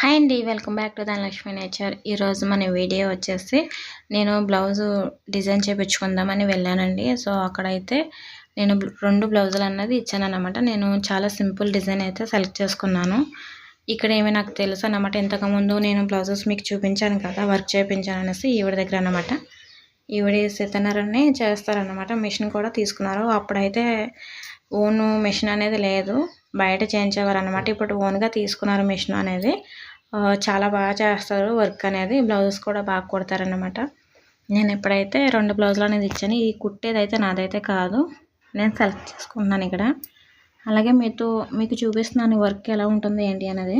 Hi అండి welcome back to Dhanalakshmi nature. ఈరోజు మన వీడియో వచ్చేసి నేను బ్లౌజు డిజైన్ చేయించుకుందామని వెళ్ళానండి. సో అక్కడైతే నేను రెండు బ్లౌజులు అన్నది ఇచ్చాను నేను చాలా సింపుల్ డిజైన్ అయితే సెలెక్ట్ చేసుకున్నాను. ఇక్కడ ఏమి నాకు తెలుసు అనమాట ఇంతకుముందు నేను బ్లౌజెస్ మీకు చూపించాను కదా వర్క్ చేయించాను అనేసి ఈవిడ దగ్గర అనమాట ఈవిడ సీతనారాయణ చేస్తారనమాట మిషన్ కూడా తీసుకున్నారు. అప్పుడైతే ఓన్ మిషన్ అనేది లేదు. బయట చేయించేవారు అనమాట ఇప్పుడు ఓన్గా తీసుకున్నారు మిషన్ అనేది. చాలా బాగా చేస్తారు. వర్క్ అనేది బ్లౌజెస్ కూడా బాగా కుడతారనమాట నేను ఎప్పుడైతే రెండు బ్లౌజులు అనేది ఇచ్చాను ఈ కుట్టేది అయితే నాదైతే కాదు. నేను సెలెక్ట్ చేసుకుంటున్నాను ఇక్కడ. అలాగే మీతో మీకు చూపిస్తున్నాను వర్క్ ఎలా ఉంటుంది ఏంటి అనేది.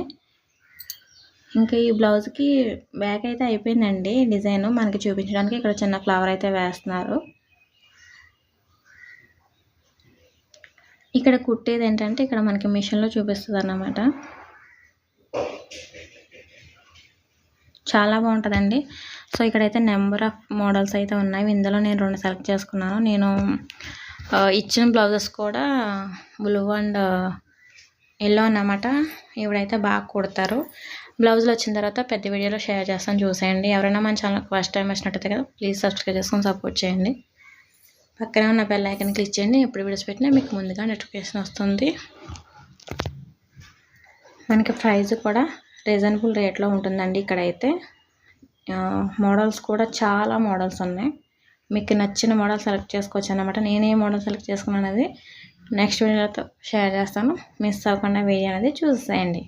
ఇంకా ఈ బ్లౌజ్కి బ్యాక్ అయితే అయిపోయిందండి. డిజైన్ మనకి చూపించడానికి ఇక్కడ చిన్న ఫ్లవర్ అయితే వేస్తున్నారు. ఇక్కడ కుట్టేది ఏంటంటే ఇక్కడ మనకి మిషన్లో చూపిస్తుంది అన్నమాట చాలా బాగుంటుందండి. సో ఇక్కడైతే నెంబర్ ఆఫ్ మోడల్స్ అయితే ఉన్నాయి. ఇందులో నేను రెండు సెలెక్ట్ చేసుకున్నాను. నేను ఇచ్చిన బ్లౌజెస్ కూడా బ్లూ అండ్ ఎల్లో అన్నమాట. ఇవిడైతే బాగా కుడతారు. బ్లౌజులు వచ్చిన తర్వాత పెద్ద వీడియోలో షేర్ చేస్తాను. చూసేయండి. ఎవరైనా మన ఛానల్ ఫస్ట్ టైం వచ్చినట్టయితే కదా ప్లీజ్ సబ్స్క్రైబ్ చేసుకొని సపోర్ట్ చేయండి. పక్కనే ఉన్న బెల్ ఐకన్ క్లిక్ చేయండి. ఎప్పుడు వీడియోస్ పెట్టినా మీకు ముందుగా నోటిఫికేషన్ వస్తుంది. మనకి ప్రైజ్ కూడా రీజనబుల్ రేట్లో ఉంటుందండి ఇక్కడైతే. మోడల్స్ కూడా చాలా మోడల్స్ ఉన్నాయి. మీకు నచ్చిన మోడల్ సెలెక్ట్ చేసుకోవచ్చు అనమాట నేను ఏ మోడల్ సెలెక్ట్ చేసుకున్నాను అనేది నెక్స్ట్ వీడియోతో షేర్ చేస్తాను. మిస్ అవ్వకుండా వీడియో అనేది చూసేయండి.